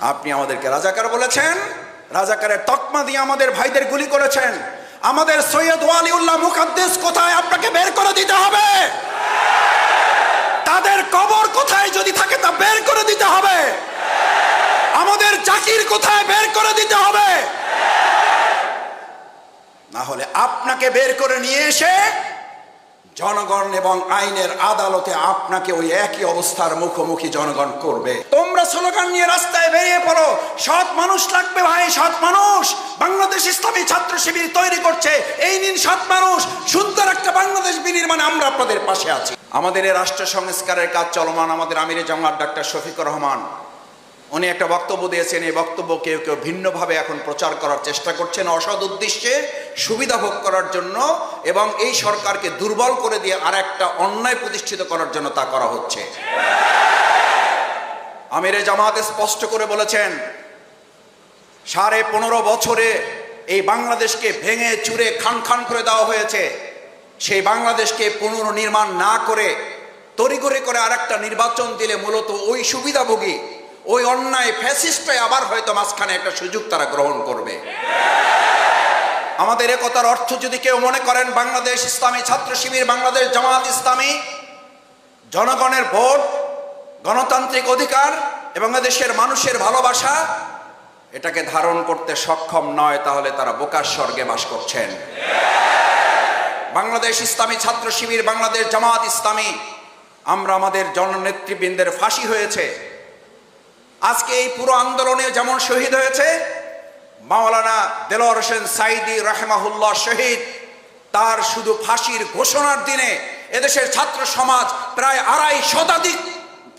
আপনি আমাদেরকে রাজাকার বলেছেন, রাজাকারের তকমা দিয়ে আমাদের ভাইদের গুলি করেছেন। আমাদের সৈয়দ ওয়ালিউল্লাহ মুকাদ্দেস কোথায়? আপনাকে বের করে দিতে হবে। তাদের কবর কোথায় যদি থাকে তা বের করে দিতে হবে। আমাদের জাকির কোথায় বের করে দিতে হবে। না হলে আপনাকে বের করে নিয়ে এসে জনগণ এবং আইনের আদালতে আপনাকে ওই একই অবস্থার মুখোমুখি জনগণ করবে। তোমরা স্লোগান নিয়ে রাস্তায় বেরিয়ে পড়ো। সৎ মানুষ লাগবে ভাই, সৎ মানুষ। বাংলাদেশ ইসলামী ছাত্র শিবির তৈরি করছে। এই নিন সৎ মানুষ। সুন্দর একটা বাংলাদেশ বিনির্মাণে আমরা আপনাদের পাশে আছি। আমাদের এই রাষ্ট্র সংস্কারের কাজ চলমান আমাদের আমিরে জামাত ডাক্তার শফিকুর রহমান। উনি একটা বক্তব্য দিয়েছেন, এই বক্তব্য কেউ কেউ ভিন্নভাবে এখন প্রচার করার চেষ্টা করছেন অসৎ উদ্দেশ্যে সুবিধা ভোগ করার জন্য এবং এই সরকারকে দুর্বল করে দিয়ে আর একটা অন্যায় প্রতিষ্ঠিত করার জন্য তা করা হচ্ছে। আমিরে জামাতে স্পষ্ট করে বলেছেন, সাড়ে পনেরো বছরে এই বাংলাদেশকে ভেঙে চুরে খান খান করে দেওয়া হয়েছে। সেই বাংলাদেশকে পুনর্নির্মাণ না করে তড়িঘড়ি করে আরেকটা নির্বাচন দিলে মূলত ওই সুবিধাভোগী ওই অন্যায় ফ্যাসিস্টে আবার হয়তো মাঝখানে একটা সুযোগ তারা গ্রহণ করবে। আমাদের একতার অর্থ যদি কেউ মনে করেন, বাংলাদেশ ইসলামী ছাত্র শিবির, বাংলাদেশ জামাত ইসলামী, জনগণের ভোট, গণতান্ত্রিক অধিকার এবং দেশের মানুষের ভালোবাসা, এটাকে ধারণ করতে সক্ষম নয়, তাহলে তারা বোকার স্বর্গে বাস করছেন। বাংলাদেশ ইসলামী ছাত্র শিবির, বাংলাদেশ জামাত ইসলামী, আমরা আমাদের জননেতৃবৃন্দের ফাঁসি হয়েছে। আজকে এই পুরো আন্দোলনে যেমন শহীদ হয়েছে, মাওলানা দেলোয়ার হোসেন সাইদি রাহেমাহুল্লাহ শহীদ, তার শুধু ফাঁসির ঘোষণার দিনে এদেশের ছাত্র সমাজ প্রায় আড়াই শতাধিক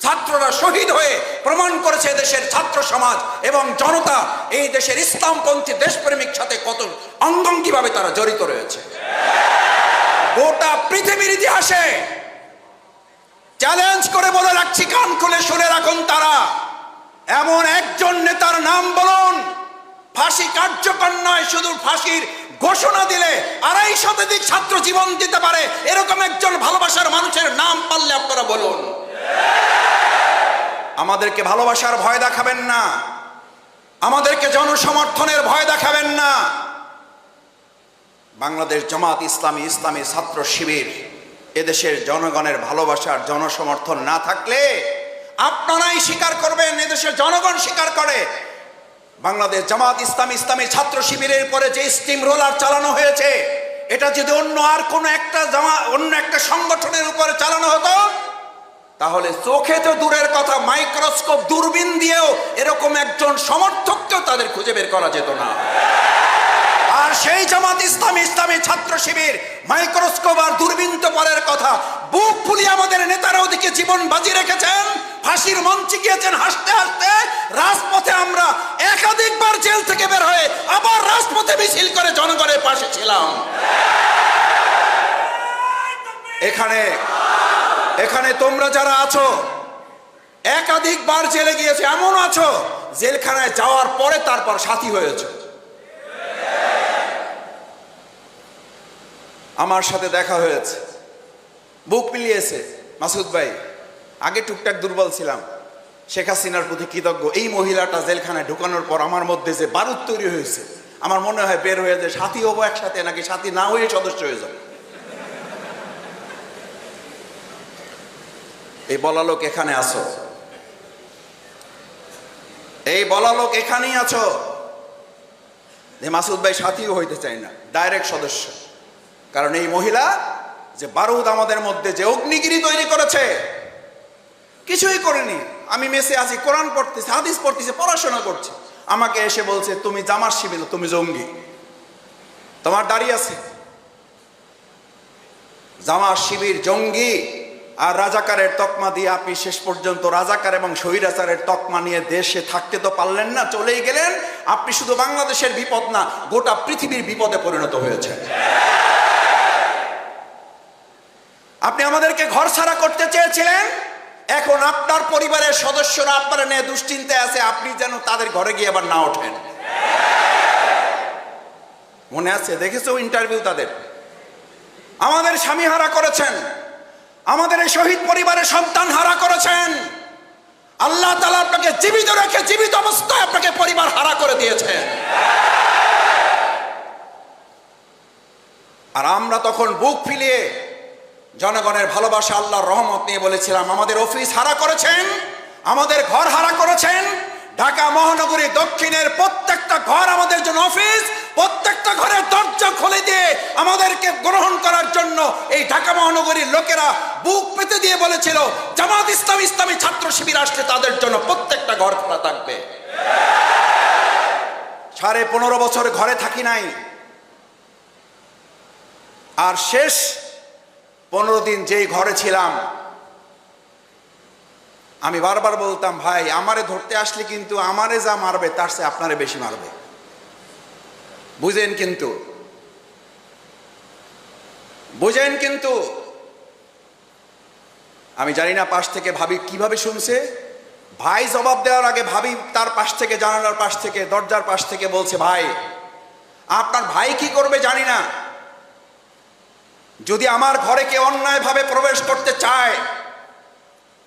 ছাত্ররা শহীদ হয়ে প্রমাণ করেছে এদেশের ছাত্র সমাজ এবং জনতা এই দেশের ইসলামপন্থী দেশপ্রেমিক সাথে কত অঙ্গঙ্গিভাবে তারা জড়িত রয়েছে। গোটা পৃথিবীর ইতিহাসে চ্যালেঞ্জ করে বলে রাখছি, কান খুলে শুনে রাখুন তারা। এমন একজন নেতার নাম বলুন। ফাঁসি কার্যকর নয়, শুধু ফাঁসির ঘোষণা দিলে আড়াই শতাধিক ছাত্র জীবন দিতে পারে। এরকম একজন ভালোবাসার মানুষের নাম পারলে আপনারা বলুন। আমাদেরকে ভালোবাসার ভয় দেখাবেন না। আমাদেরকে জনসমর্থনের ভয় দেখাবেন না। বাংলাদেশ জামাত ইসলামী ইসলামী ছাত্র শিবির এদেশের জনগণের ভালোবাসার জনসমর্থন না থাকলে আপনারাই স্বীকার করবেন এদেশের জনগণ স্বীকার করে। বাংলাদেশ জামাত ইসলাম ইসলামী ছাত্র শিবিরের পরে যে স্টিম রোলার চালানো হয়েছে, এটা যদি অন্য আর কোনো একটা জামা, অন্য একটা সংগঠনের উপরে চালানো হতো, তাহলে চোখে তো দূরের কথা, মাইক্রোস্কোপ দূরবীন দিয়েও এরকম একজন সমর্থককেও তাদের খুঁজে বের করা যেত না। আর সেই জামাত ইসলামী ইসলামী ছাত্র শিবির, মাইক্রোস্কোপ আর দূরবীন তো পরের কথা, বুক ফুলিয়ে আমাদের নেতারা ওদিকে জীবন বাজি রেখেছেন ফাঁসির মঞ্চে গিয়েছেন হাসতে হাসতে রাজপথে আমরা একাধিকবার জেল থেকে বের হয়ে আবার রাজপথে মিছিল করে জনগণের পাশে ছিলাম। এখানে এখানে তোমরা যারা আছো, একাধিকবার জেলে গিয়েছে, এমন আছো, জেলখানায় যাওয়ার পরে তারপর সাথী হয়েছে। আমার সাথে দেখা হয়েছে। বুক মিলিয়েছে, মাসুদ ভাই। আগে টুকটাক দুর্বল ছিলাম। শেখ হাসিনার প্রতি কৃতজ্ঞ। এই মহিলাটা জেলখানায় ঢুকানোর পর আমার মধ্যে যে বারুদ তৈরি হয়েছে, আমার মনে হয় বের হয়ে যে সাথী হব একসাথে নাকি সাথী না হয়ে সদস্য হয়ে যাব। এই বলা লোক এখানে আছো? এই বলা লোক এখানেই আছো? যে মাসুদ ভাই সাথীও হইতে চাই না, ডাইরেক্ট সদস্য। কারণ এই মহিলা যে বারুদ আমাদের মধ্যে যে অগ্নিগিরি তৈরি করেছে কিছুই করেনি। আমি মেসে আছি, কোরআন পড়তেছি, হাদিস পড়তেছি, পড়াশোনা করছি। আমাকে এসে বলছে, তুমি জামার শিবির, তুমি জঙ্গি। তোমার দাঁড়িয়ে আছে? জামার শিবির, জঙ্গি আর রাজাকারের তকমা দিয়ে আপনি শেষ পর্যন্ত রাজাকার এবং স্বৈরাচারের তকমা নিয়ে দেশে থাকতে তো পারলেন না, চলেই গেলেন। আপনি শুধু বাংলাদেশের বিপদ না, গোটা পৃথিবীর বিপদে পরিণত হয়েছে আপনি আমাদেরকে ঘর ছাড়া করতে চেয়েছিলেন? এখন আপনার পরিবারের সদস্যরা আপনারা নিয়ে দুশ্চিন্তায় আছে, আপনি যেন তাদের ঘরে গিয়ে আবার না ওঠেন। মনে আছে? দেখেছ ইন্টারভিউ তাদের? আমাদের স্বামী হারা করেছেন। আমাদের এই শহীদ পরিবারের সন্তান হারা করেছেন। আল্লাহ তালা আপনাকে জীবিত রেখে জীবিত অবস্থায় আপনাকে পরিবার হারা করে দিয়েছে আর আমরা তখন বুক ফিলিয়ে জনগণের ভালোবাসা আল্লাহর রহমত নিয়ে বলেছিলাম, আমাদের অফিস হারা করেছেন, আমাদের ঘর হারা করেছেন, ঢাকা মহানগরী দক্ষিণের প্রত্যেকটা ঘর আমাদের জন্য অফিস, প্রত্যেকটা ঘরের দরজা খুলে দিয়ে আমাদেরকে গ্রহণ করার জন্য এই ঢাকা মহানগরীর লোকেরা বুক পেতে দিয়ে বলেছিল, জামাত ইসলাম ইসলামী ছাত্র শিবির আসলে তাদের জন্য প্রত্যেকটা ঘর খোলা থাকবে। সাড়ে পনেরো বছর ঘরে থাকি নাই। আর শেষ পনেরো দিন যেই ঘরে ছিলাম, আমি বারবার বলতাম, ভাই, আমারে ধরতে আসলে কিন্তু আমারে যা মারবে, তার চেয়ে আপনারে বেশি মারবে। বুঝেন কিন্তু। বুঝেন কিন্তু। আমি জানি না পাশ থেকে ভাবি কীভাবে শুনছে। ভাই জবাব দেওয়ার আগে ভাবি তার পাশ থেকে, জানালার পাশ থেকে, দরজার পাশ থেকে বলছে, ভাই, আপনার ভাই কি করবে জানি না। যদি আমার ঘরে কেউ অন্যায়ভাবে প্রবেশ করতে চায়,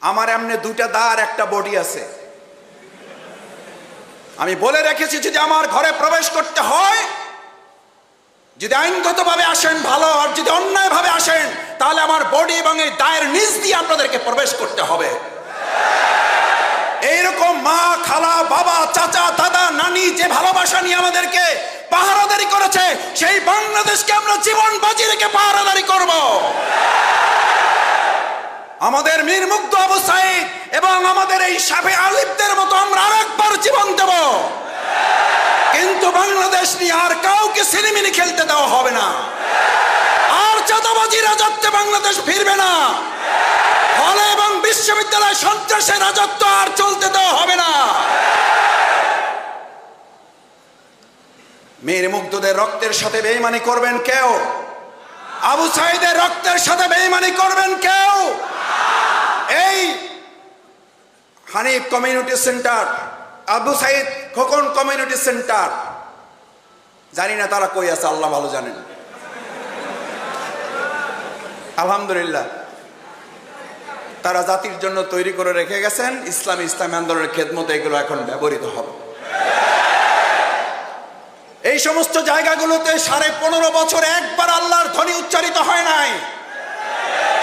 আমার এমনি দুইটা দ্বার একটা বডি আছে। আমি বলে রেখেছি, যদি আমার ঘরে প্রবেশ করতে হয়, যদি আইনগতভাবে আসেন ভালো, আর যদি অন্যায়ভাবে আসেন, তাহলে আমার বডি এবং এই দায়ের নিচ দিয়ে আপনাদেরকে প্রবেশ করতে হবে। এইরকম মা, খালা, বাবা, চাচা, দাদা, নানি যে ভালোবাসা নিয়ে আমাদেরকে পাহারাদারি করেছে, সেই বাংলাদেশকে আমরা জীবন বাজি রেখে পাহারাদারি করব। আমাদের মীর মুগ্ধ এবং আমাদের এই সাফে আলিফদের মতো আমরা আরেকবার জীবন দেব। কিন্তু বাংলাদেশ নিয়ে আর কাউকে সিনেমিনি খেলতে দেওয়া হবে না। আর চাঁদাবাজি রাজত্বে বাংলাদেশ ফিরবে না হলে এবং বিশ্ববিদ্যালয় সন্ত্রাসের রাজত্ব আর চলতে দেওয়া হবে না। মেয়ের মুগ্ধদের রক্তের সাথে বেইমানি করবেন কেউ? আবু সাইদের রক্তের সাথে বেইমানি করবেন কেউ? এই Hanif community centre, Abu Saeed Khokon community centre, জানি না তারা কই আছে, আল্লাহ ভালো জানেন। আলহামদুলিল্লাহ। তারা জাতির জন্য তৈরি করে রেখে গেছেন। ইসলামী ইসলামী আন্দোলনের খেদমতে এগুলো এখন ব্যবহৃত হবে। এই সমস্ত জায়গাগুলোতে সাড়ে পনেরো বছর একবার আল্লাহর ধ্বনি উচ্চারিত হয় নাই।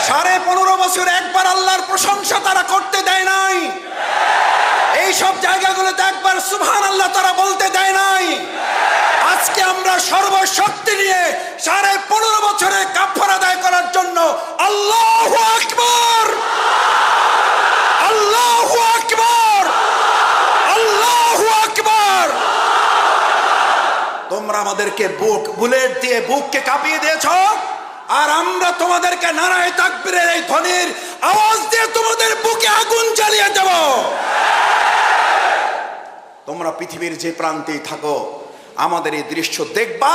সাড়ে পনেরো বছর একবার আল্লাহর প্রশংসা তারা করতে দেয় নাই। এই সব জায়গাগুলোতে একবার সুবহান আল্লাহ তারা বলতে দেয় নাই। আজকে আমরা সর্বশক্তি নিয়ে সাড়ে পনেরো বছরে কাফার আদায় করার জন্য আল্লাহ আকবর আল্লাহ আকবর আল্লাহ আকবর তোমরা আমাদেরকে বুক, বুলেট দিয়ে বুককে কাঁপিয়ে দিয়েছ? আর আমরা তোমাদেরকে নারায় তাকবীরের এই ধ্বনির আওয়াজ দিয়ে তোমাদের বুকে আগুন জ্বালিয়ে দেব। তোমরা পৃথিবীর যে প্রান্তেই থাকো, আমাদের এই দৃশ্য দেখবা,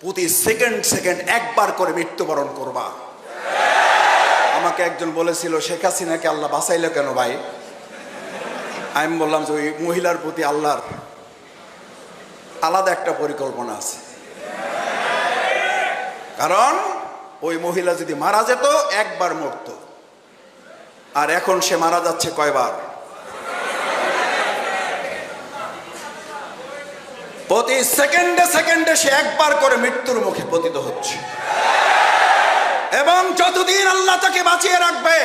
প্রতি সেকেন্ড সেকেন্ড একবার করে মৃত্যুবরণ করবা। আমাকে একজন বলেছিল, শেখ হাসিনাকে আল্লাহ বাঁচাইলো কেন ভাই? আমি বললাম যে, ওই মহিলার প্রতি আল্লাহর আলাদা একটা পরিকল্পনা আছে। কারণ ওই মহিলা যদি মারা যেত, একবার মরত। আর এখন সে মারা যাচ্ছে কয়বার? প্রতি সেকেন্ডে সেকেন্ডে সে একবার করে মৃত্যুর মুখে পতিত হচ্ছে। এবং যতদিন আল্লাহ তাকে বাঁচিয়ে রাখবে,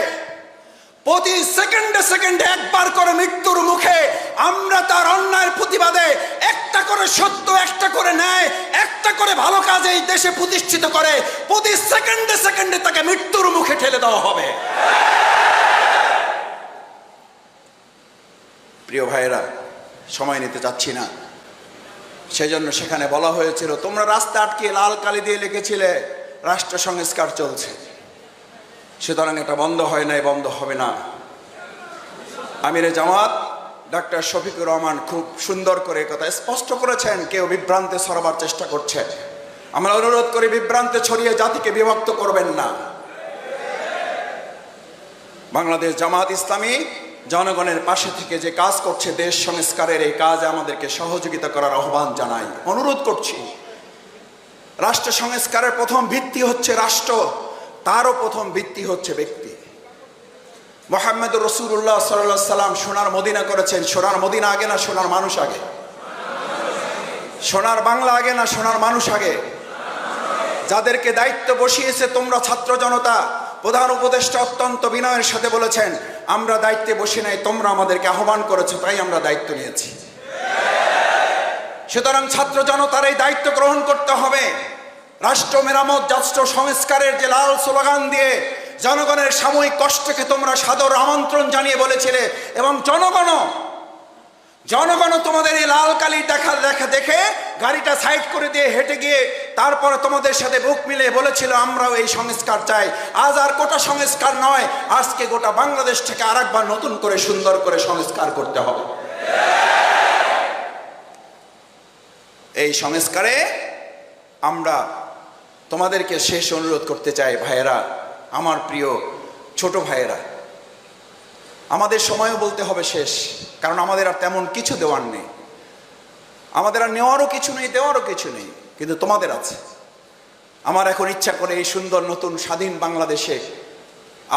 প্রতি সেকেন্ডে সেকেন্ডে একবার করে মৃত্যুর মুখে আমরা তার অন্যায়ের প্রতিবাদে করে সত্য, একটা করে ন্যায়, একটা করে ভালো কাজ এই দেশে প্রতিষ্ঠিত করে, প্রতি সেকেন্ডে সেকেন্ডে তাকে মৃত্যুর মুখে ঠেলে দেওয়া হবে। প্রিয় ভাইয়েরা, সময় নিতে চাচ্ছি না। সেজন্য সেখানে বলা হয়েছিল, তোমরা রাস্তা আটকে লাল কালি দিয়ে লিখেছিলে, রাষ্ট্র সংস্কার চলছে। সুতরাং এটা বন্ধ হয় নাই, বন্ধ হবে না। আমিরে জামাত ডাক্তার শফিকুর রহমান খুব সুন্দর করে কথা স্পষ্ট করেছেন, কেউ বিভ্রান্তে সরাবার চেষ্টা করছে। আমরা অনুরোধ করি, বিভ্রান্তে ছড়িয়ে জাতিকে বিভক্ত করবেন না। বাংলাদেশ জামাত ইসলামী জনগণের পাশে থেকে যে কাজ করছে দেশ সংস্কারের, এই কাজে আমাদেরকে সহযোগিতা করার আহ্বান জানাই। অনুরোধ করছি, রাষ্ট্র সংস্কারের প্রথম ভিত্তি হচ্ছে রাষ্ট্র, তারও প্রথম ভিত্তি হচ্ছে ব্যক্তি। মোহাম্মদ রসুল্লাহ সাল্লাহ সাল্লাম সোনার মদিনা করেছেন। সোনার মদিনা আগে না সোনার মানুষ আগে? সোনার বাংলা আগে না সোনার মানুষ আগে? যাদেরকে দায়িত্ব বসিয়েছে তোমরা ছাত্র জনতা, প্রধান উপদেষ্টা অত্যন্ত বিনয়ের সাথে বলেছেন, আমরা দায়িত্বে বসে নাই, তোমরা আমাদেরকে আহ্বান করেছ, তাই আমরা দায়িত্ব নিয়েছি। সুতরাং ছাত্র জনতার এই দায়িত্ব গ্রহণ করতে হবে। রাষ্ট্র মেরামত রাষ্ট্র সংস্কারের যে লাল স্লোগান দিয়ে জনগণের সাময়িক কষ্টকে তোমরা সাদর আমন্ত্রণ জানিয়ে বলেছিলে এবং জনগণ জনগণ তোমাদের এই লাল কালি দেখা দেখা দেখে গাড়িটা সাইড করে দিয়ে হেঁটে গিয়ে তারপরে তোমাদের সাথে বুক মিলে বলেছিল, আমরাও এই সংস্কার চাই। আজ আর গোটা সংস্কার নয়, আজকে গোটা বাংলাদেশটাকে আরেকবার নতুন করে সুন্দর করে সংস্কার করতে হবে। এই সংস্কারে আমরা তোমাদেরকে শেষ অনুরোধ করতে চাই, ভাইয়েরা। আমার প্রিয় ছোট ভাইয়েরা, আমাদের সময়ও বলতে হবে শেষ, কারণ আমাদের আর তেমন কিছু দেওয়ার নেই। আমাদের আর নেওয়ারও কিছু নেই, দেওয়ারও কিছু নেই, কিন্তু তোমাদের আছে। আমার এখন ইচ্ছা করে এই সুন্দর নতুন স্বাধীন বাংলাদেশে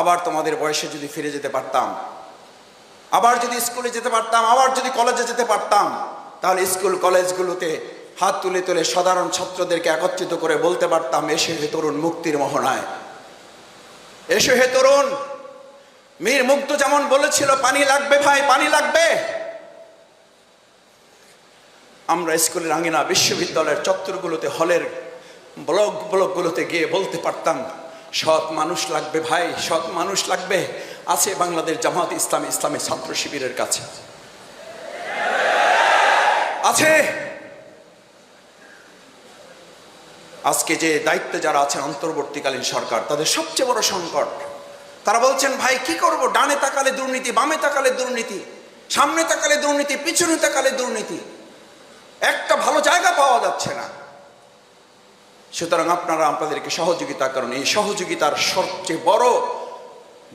আবার তোমাদের বয়সে যদি ফিরে যেতে পারতাম, আবার যদি স্কুলে যেতে পারতাম, আবার যদি কলেজে যেতে পারতাম, তাহলে স্কুল কলেজগুলোতে হাত তুলে তুলে সাধারণ ছাত্রদেরকে একত্রিত করে বলতে পারতাম, এসে তরুণ মুক্তির মোহনায়। এসো হে তরুণ। মীর মুগ্ধ যেমন বলেছিল, পানি লাগবে ভাই, পানি লাগবে। আমরা স্কুলের আঙিনা বিশ্ববিদ্যালয়ের চত্বরগুলোতে, হলের ব্লক ব্লকগুলোতে গিয়ে বলতে পারতাম, সৎ মানুষ লাগবে ভাই, সৎ মানুষ লাগবে। আছে বাংলাদেশ জামাত ইসলাম ইসলামী ছাত্র শিবিরের কাছে। আছে। আজকে যে দায়িত্বে যারা আছেন অন্তর্বর্তীকালীন সরকার, তাদের সবচেয়ে বড় সংকট। তারা বলছেন, ভাই, কি করব? ডানে তাকালে দুর্নীতি, বামে তাকালে দুর্নীতি, সামনে তাকালে দুর্নীতি, পিছনে তাকালে দুর্নীতি। একটা ভালো জায়গা পাওয়া যাচ্ছে না। সুতরাং আপনারা আপনাদেরকে সহযোগিতা করেন। এই সহযোগিতার সবচেয়ে বড়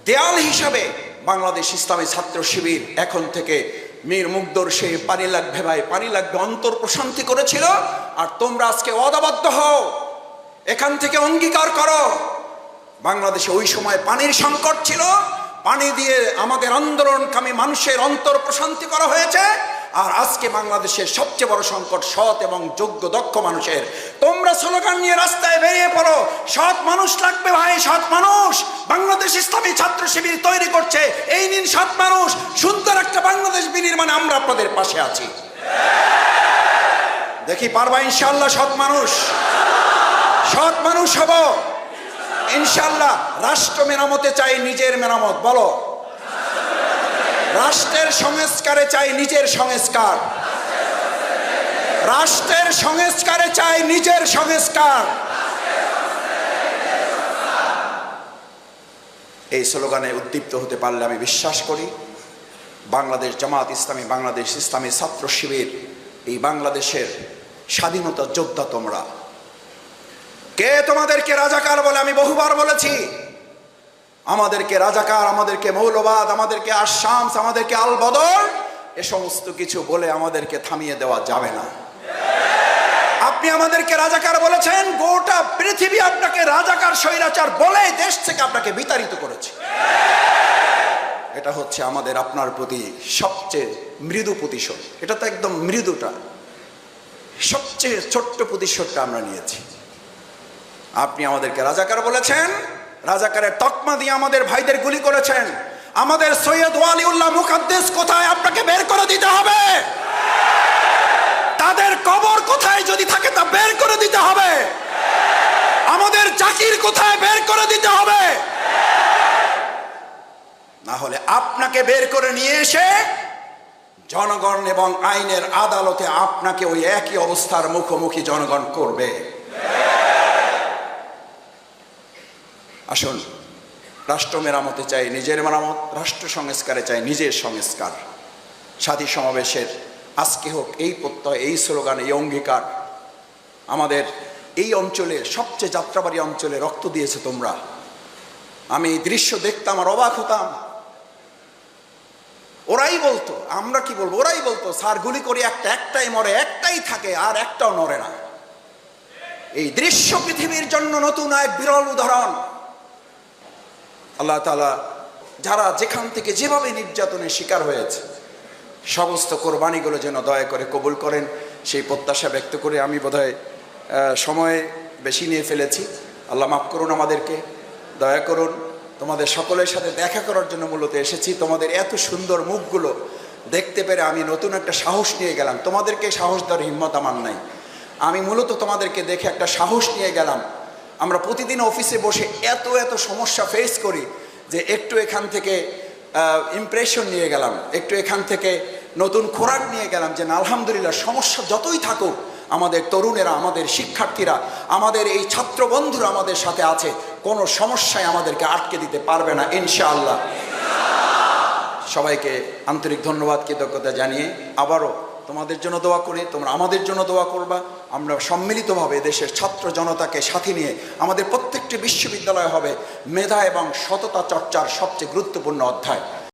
দেয়াল হিসাবে বাংলাদেশ ইসলামী ছাত্র শিবির এখন থেকে মীর মুগ্ধর সে পানি লাগবে ভাই, পানি লাগবে, অন্তর প্রশান্তি করেছিল, আর তোমরা আজকে অদাবদ্ধ হও, এখান থেকে অঙ্গীকার করো। বাংলাদেশে ওই সময় পানির সংকট ছিল, পানি দিয়ে আমাদের আন্দোলনকামী মানুষের অন্তর প্রশান্তি করা হয়েছে আর আজকে বাংলাদেশের সবচেয়ে বড় সংকট, সৎ এবং যোগ্য, দক্ষ মানুষের। তোমরা স্লোগান নিয়ে রাস্তায় বেরিয়ে পড়ো, সৎ মানুষ লাগবে ভাই, সৎ মানুষ। বাংলাদেশ ইসলামী ছাত্র শিবির তৈরি করছে, এই নিন সৎ মানুষ। সুন্দর একটা বাংলাদেশ বিনির্মাণে আমরা আপনাদের পাশে আছি। দেখি পারবা ইনশাল্লাহ সৎ মানুষ? সৎ মানুষ হব। ইনশাল্লাহ রাষ্ট্র মেরামতে চাই নিজের মেরামত, বলো। রাষ্ট্রের সংস্কারে চাই নিজের সংস্কার। রাষ্ট্রের সংস্কারে চাই নিজের সংস্কার। এই স্লোগানে উদ্দীপ্ত হতে পারলে আমি বিশ্বাস করি, বাংলাদেশ জামাত ইসলামী, বাংলাদেশ ইসলামী ছাত্র শিবির, এই বাংলাদেশের স্বাধীনতা যোদ্ধা তোমরা। কে তোমাদেরকে রাজাকার বলে আমি বহুবার বলেছি? আমাদেরকে রাজাকার, আমাদেরকে মৌলবাদ, আমাদেরকে আশামস, আমাদেরকে আল বদর এ সমস্ত কিছু বলে আমাদেরকে থামিয়ে দেওয়া যাবে না। আপনি আমাদেরকে রাজাকার বলেছেন, গোটা পৃথিবী আপনাকে রাজাকার, স্বৈরাচার বলে দেশ থেকে আপনাকে বিতাড়িত করেছে। এটা হচ্ছে আমাদের আপনার প্রতি সবচেয়ে মৃদু প্রতিশোধ। এটা তো একদম মৃদুটা। সবচেয়ে ছোট্ট প্রতিশোধটা আমরা নিয়েছি। আপনি আমাদেরকে রাজাকার বলেছেন রাজাকারের তকমা দিয়ে আমাদের ভাইদের গুলি করেছেন। আমাদের সৈয়দ ওয়ালিউল্লাহ মুকাদ্দেস কোথায়? আপনাকে বের করে দিতে হবে। তাদের কবর কোথায় যদি থাকে তা বের করে দিতে হবে। আমাদের জাকির কোথায়? বের করে দিতে হবে। না হলে আপনাকে বের করে নিয়ে এসে জনগণ এবং আইনের আদালতে আপনাকে ওই একই অবস্থার মুখোমুখি জনগণ করবে। আসুন, রাষ্ট্র মেরামতে চাই, নিজের মেরামত, রাষ্ট্র সংস্কারে চাই, নিজের সংস্কার। সাথী সমাবেশের আজকে হোক এই প্রত্যয়, এই স্লোগান, এই অঙ্গীকার আমাদের এই অঞ্চলে, সবচেয়ে যাত্রাবাড়ি অঞ্চলে রক্ত দিয়েছে তোমরা। আমি দৃশ্য দেখতাম আর অবাক হতাম। ওরাই বলতো, আমরা কি বলব? ওরাই বলতো, স্যার, গুলি করে একটা, একটাই মরে, একটাই থাকে, আর একটাও নড়ে না। এই দৃশ্য পৃথিবীর জন্য নতুন এক বিরল উদাহরণ। আল্লাহ তালা যারা যেখান থেকে যেভাবে নির্যাতনের শিকার হয়েছে, সমস্ত কোরবানিগুলো যেন দয়া করে কবুল করেন। সেই প্রত্যাশা ব্যক্ত করে আমি বোধহয় সময় বেশি নিয়ে ফেলেছি। আল্লাহ মাফ করুন আমাদেরকে, দয়া করুন। তোমাদের সকলের সাথে দেখা করার জন্য মূলত এসেছি। তোমাদের এত সুন্দর মুখগুলো দেখতে পেরে আমি নতুন একটা সাহস নিয়ে গেলাম। তোমাদেরকে সাহস দেওয়ার হিম্মত আমার নাই। আমি মূলত তোমাদেরকে দেখে একটা সাহস নিয়ে গেলাম। আমরা প্রতিদিন অফিসে বসে এত এত সমস্যা ফেস করি যে একটু এখান থেকে ইমপ্রেশন নিয়ে গেলাম, একটু এখান থেকে নতুন খোরাক নিয়ে গেলাম যে আলহামদুলিল্লাহ, সমস্যা যতই থাকুক, আমাদের তরুণেরা, আমাদের শিক্ষার্থীরা, আমাদের এই ছাত্র বন্ধুরা আমাদের সাথে আছে, কোনো সমস্যায় আমাদেরকে আটকে দিতে পারবে না, ইনশাআল্লাহ। সবাইকে আন্তরিক ধন্যবাদ, কৃতজ্ঞতা জানিয়ে আবারও তোমাদের জন্য দোয়া করি, তোমরা আমাদের জন্য দোয়া করবা। আমরা সম্মিলিতভাবে দেশের ছাত্র জনতাকে সাথে নিয়ে আমাদের প্রত্যেকটি বিশ্ববিদ্যালয় হবে মেধা এবং সততা চর্চার সবচেয়ে গুরুত্বপূর্ণ অধ্যায়।